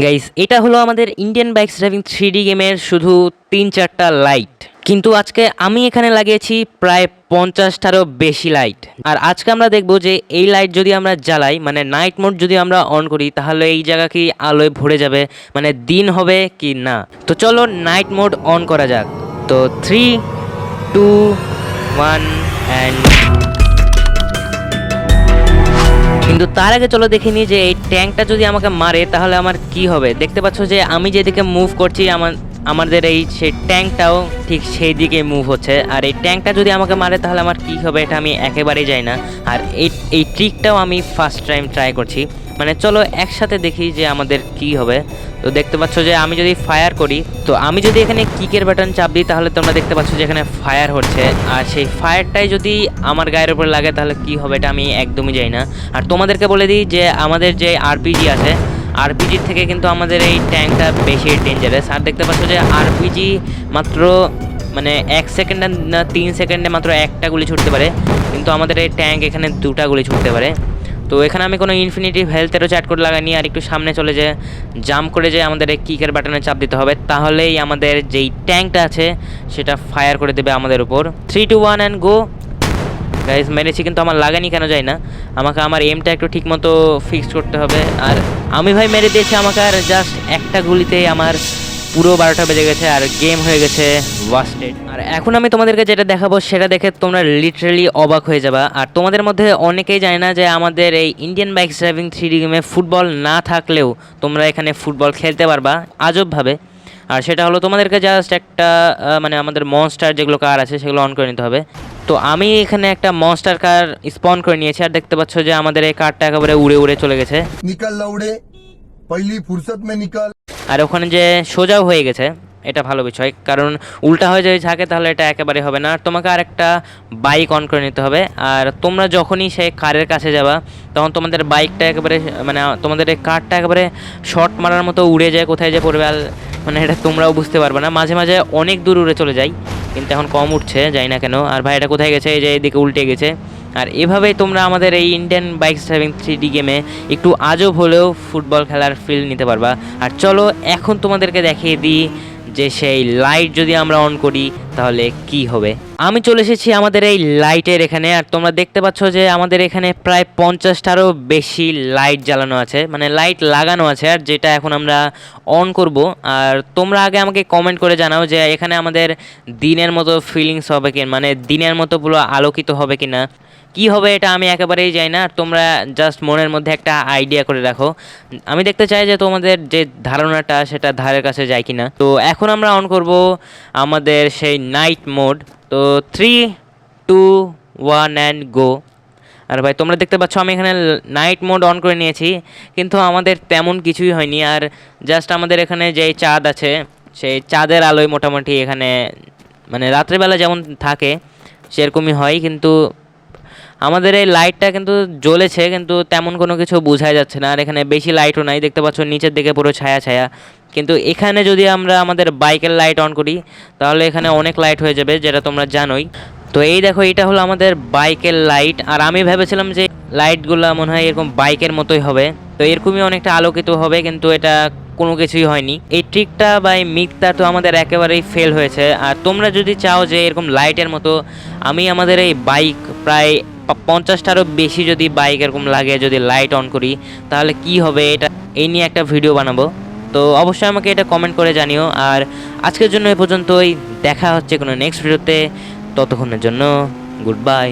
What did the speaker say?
Guys এটা হলো আমাদের ইন্ডিয়ান বাইকস ড্রাইভিং থ্রি গেমের শুধু তিন চারটা লাইট কিন্তু আজকে আমি এখানে লাগিয়েছি প্রায় পঞ্চাশটারও বেশি লাইট আর আজকে আমরা দেখব যে এই লাইট যদি আমরা জ্বালাই মানে নাইট মোড যদি আমরা অন করি, তাহলে এই জায়গা কি আলোয় ভরে যাবে? মানে দিন হবে কি না? তো চলো নাইট মোড অন করা যাক। তো থ্রি টু ওয়ান অ্যান্ড কিন্তু তার আগে চলো দেখে নিই যে এই ট্যাঙ্কটা যদি আমাকে মারে, তাহলে আমার কি হবে? দেখতে পাচ্ছ যে আমি যেদিকে মুভ করছি, আমার, আমাদের এই সে ট্যাঙ্কটাও ঠিক সেই দিকে মুভ হচ্ছে। আর এই ট্যাঙ্কটা যদি আমাকে মারে, তাহলে আমার কি হবে এটা আমি একেবারেই যাই না। আর এই এই ট্রিকটাও আমি ফার্স্ট টাইম ট্রাই করছি। মানে চলো একসাথে দেখি যে আমাদের কি হবে। তো দেখতে পাচ্ছ যে আমি যদি ফায়ার করি, তো আমি যদি এখানে কিকের বাটন চাপ দিই, তাহলে তোমরা দেখতে পাচ্ছ যে এখানে ফায়ার হচ্ছে। আর সেই ফায়ারটাই যদি আমার গায়ের উপর লাগে, তাহলে কি হবে এটা আমি একদমই যাই না। আর তোমাদেরকে বলে দিই যে আমাদের যে আরপিজি আছে আরপিজির থেকে কিন্তু আমাদের এই ট্যাঙ্কটা বেশি ডেঞ্জারাস আর দেখতে পাচ্ছ যে আরপিজি মাত্র মানে এক সেকেন্ডে না, তিন সেকেন্ডে মাত্র একটা গুলি ছুটতে পারে। কিন্তু আমাদের এই ট্যাঙ্ক এখানে দুটা গুলি ছুটতে পারে। তো এখানে আমি কোনো ইনফিনিটিভ হেলথেরও চ্যাট করে লাগাইনি, আর একটু সামনে চলে যে জাম্প করে যে আমাদের কিকের বাটনে চাপ দিতে হবে। তাহলেই আমাদের যেই ট্যাঙ্কটা আছে, সেটা ফায়ার করে দেবে আমাদের উপর। Three two one and go guys মেরেছি কিন্তু আমার লাগানি কেন যায় না? আমাকে আমার এমটা একটু ঠিক মতো ফিক্স করতে হবে। আর আমি ভাই মেরে দিয়েছি আমাকে আর জাস্ট একটা গুলিতেই আমার পুরো বারোটা বেজে গেছে আর গেম হয়ে গেছে ওয়াস্টেড আর এখন আমি তোমাদেরকে যেটা দেখাবো, সেটা দেখে তোমরা লিটারেলি অবাক হয়ে যাবা। আর তোমাদের মধ্যে অনেকেই জানে না যে আমাদের এই ইন্ডিয়ান বাইক ড্রাইভিং থ্রি গেমে ফুটবল না থাকলেও তোমরা এখানে ফুটবল খেলতে পারবা আজবভাবে। আর সেটা হলো তোমাদেরকে জাস্ট একটা মানে আমাদের মনস্টার যেগুলো কার আছে, সেগুলো অন করে নিতে হবে। তো আমি এখানে একটা মনস্টার কার স্পন করে নিয়েছি, আর দেখতে পাচ্ছ যে আমাদের এই কারটা একেবারে উড়ে উড়ে চলে গেছে। নিকাল লাউড়ে পহলি ফুরসত মে নিকাল। আর ওখানে যে সোজাও হয়ে গেছে, এটা ভালো বিষয়। কারণ উল্টা হয়ে যদি থাকে তাহলে এটা একেবারে হবে না। আর তোমাকে আর একটা বাইক অন করে নিতে হবে। আর তোমরা যখনই সেই কারের কাছে যাবা, তখন তোমাদের বাইকটা একেবারে মানে তোমাদের এই কারটা একেবারে শর্ট মারার মতো উড়ে যায়, কোথায় যে পড়বে আর মানে এটা তোমরাও বুঝতে পারবে না। মাঝে মাঝে অনেক দূর উড়ে চলে যায় কিন্তু এখন কম উঠছে, যাই না কেন। আর ভাই, এটা কোথায় গেছে? এই যে এদিকে উল্টে গেছে। আর এভাবে তোমরা আমাদের এই Indian bike driving three D গেমে একটু আজও হলেও ফুটবল খেলার ফিল নিতে পারবা। আর চলো, এখন তোমাদেরকে দেখিয়ে দিই যে সেই লাইট যদি আমরা অন করি, তাহলে কি হবে? আমি চলে এসেছি আমাদের এই লাইটের এখানে, আর তোমরা দেখতে পাচ্ছ যে আমাদের এখানে প্রায় পঞ্চাশটারও বেশি লাইট জ্বালানো আছে মানে লাইট লাগানো আছে, আর যেটা এখন আমরা অন করব। আর তোমরা আগে আমাকে কমেন্ট করে জানাও যে এখানে আমাদের দিনের মতো ফিলিংস হবে কি মানে দিনের মতো পুরো আলোকিত হবে কি না কি হবে এটা আমি একেবারেই যাই না, আর তোমরা জাস্ট মনের মধ্যে একটা আইডিয়া করে রাখো আমি দেখতে চাই যে তোমাদের যে ধারণাটা, সেটা ধারের কাছে যায় কি না তো এখন আমরা অন করব আমাদের সেই নাইট মোড তো three two one and go আর ভাই, তোমরা দেখতে পাচ্ছ, আমি এখানে নাইট মোড অন করে নিয়েছি, কিন্তু আমাদের তেমন কিছুই হয়নি। আর জাস্ট আমাদের এখানে যেই চাঁদ আছে, সেই চাঁদের আলোয় মোটামুটি এখানে মানে রাত্রেবেলা যেমন থাকে, সেরকমই হয়, কিন্তু আমাদের এই লাইটটা কিন্তু জ্বলেছে, কিন্তু তেমন কোনো কিছু বোঝাই যাচ্ছে না। আর এখানে বেশি লাইটও নাই, দেখতে পাচ্ছ, নিচের দিকে পুরো ছায়া ছায়া। কিন্তু এখানে যদি আমরা আমাদের বাইকের লাইট অন করি, তাহলে এখানে অনেক লাইট হয়ে যাবে, যেটা তোমরা জানোই। তো এই দেখো, এটা হলো আমাদের বাইকের লাইট আর আমি ভেবেছিলাম যে লাইটগুলো মনে হয় এরকম বাইকের মতোই হবে। তো এরকমই অনেকটা আলোকিত হবে, কিন্তু এটা কোনো কিছুই হয়নি। এই ট্রিকটা বা এই মিথটা তো আমাদের একেবারেই ফেল হয়েছে। আর তোমরা যদি চাও যে এরকম লাইটের মতো, আমি আমাদের এই বাইক প্রায় পঞ্চাশটারও বেশি যদি বাইক এরকম লাগে, যদি লাইট অন করি, তাহলে কি হবে এটা? এই নিয়ে একটা ভিডিও বানাবো। তো অবশ্যই আমাকে এটা কমেন্ট করে জানিও। আর আজকের জন্য এ পর্যন্তই। দেখা হচ্ছে কোনো নেক্সট ভিডিওতে ততক্ষণের জন্য গুড বাই